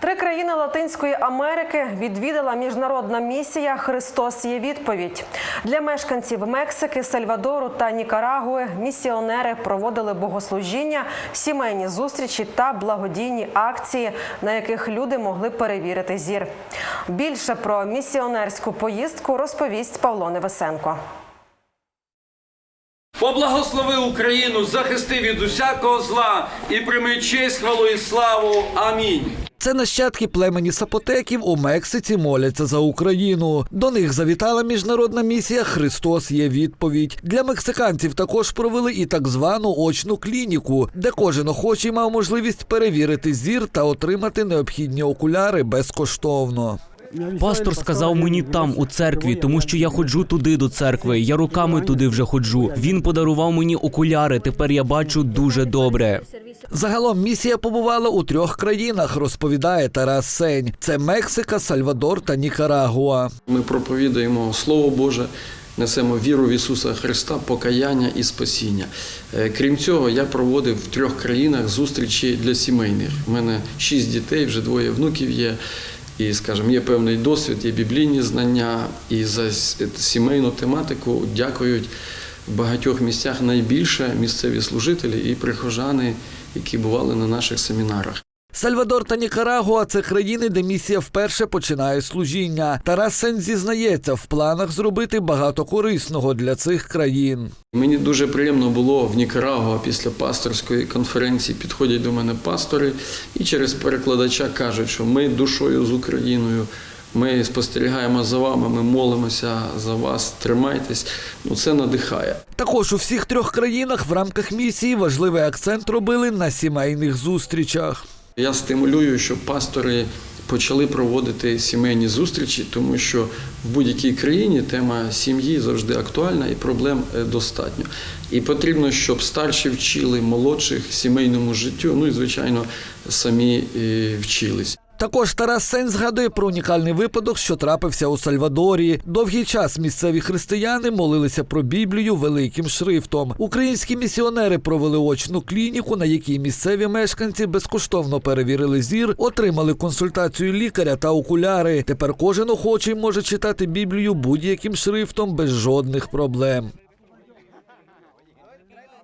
Три країни Латинської Америки відвідала міжнародна місія Христос є відповідь для мешканців Мексики, Сальвадору та Нікарагуи. Місіонери проводили богослужіння, сімейні зустрічі та благодійні акції, на яких люди могли перевірити зір. Більше про місіонерську поїздку розповість Павло Невесенко. Поблагослови Україну, захисти від усякого зла і прийми честь, хвалу і славу. Амінь. Це нащадки племені сапотеків у Мексиці моляться за Україну. До них завітала міжнародна місія Христос є відповідь. Для мексиканців також провели і так звану очну клініку, де кожен охочий мав можливість перевірити зір та отримати необхідні окуляри безкоштовно. Пастор сказав мені там, у церкві, тому що я ходжу туди до церкви. Я руками туди вже ходжу. Він подарував мені окуляри. Тепер я бачу дуже добре. Загалом місія побувала у трьох країнах, розповідає Тарас Сень. Це Мексика, Сальвадор та Нікарагуа. Ми проповідуємо Слово Боже, несемо віру в Ісуса Христа, покаяння і спасіння. Е, Крім цього, я проводив в трьох країнах зустрічі для сімейних. У мене шість дітей, вже двоє внуків є. І, скажімо, є певний досвід, є біблійні знання, і за сімейну тематику дякують в багатьох місцях найбільше місцеві служителі і прихожани, які бували на наших семінарах. Сальвадор та Нікарагуа це країни, де місія вперше починає служіння. Тарас Сень зізнається в планах зробити багато корисного для цих країн. Мені дуже приємно було в Нікарагуа після пасторської конференції. Підходять до мене пастори і через перекладача кажуть, що ми душою з Україною. Ми спостерігаємо за вами, ми молимося за вас, тримайтесь. Ну це надихає. Також у всіх трьох країнах в рамках місії важливий акцент робили на сімейних зустрічах. Я стимулюю, щоб пастори почали проводити сімейні зустрічі, тому що в будь-якій країні тема сім'ї завжди актуальна і проблем е, достатньо. І потрібно, щоб старші вчили молодших сімейному життю. Ну і звичайно самі е, вчились. Також Тарас Сень згадує про унікальний випадок, що трапився у Сальвадорі. Довгий час місцеві християни молилися про Біблію великим шрифтом. Українські місіонери провели очну клініку, на якій місцеві мешканці безкоштовно перевірили зір, отримали консультацію лікаря та окуляри. Тепер кожен охочий може читати Біблію будь-яким шрифтом без жодних проблем.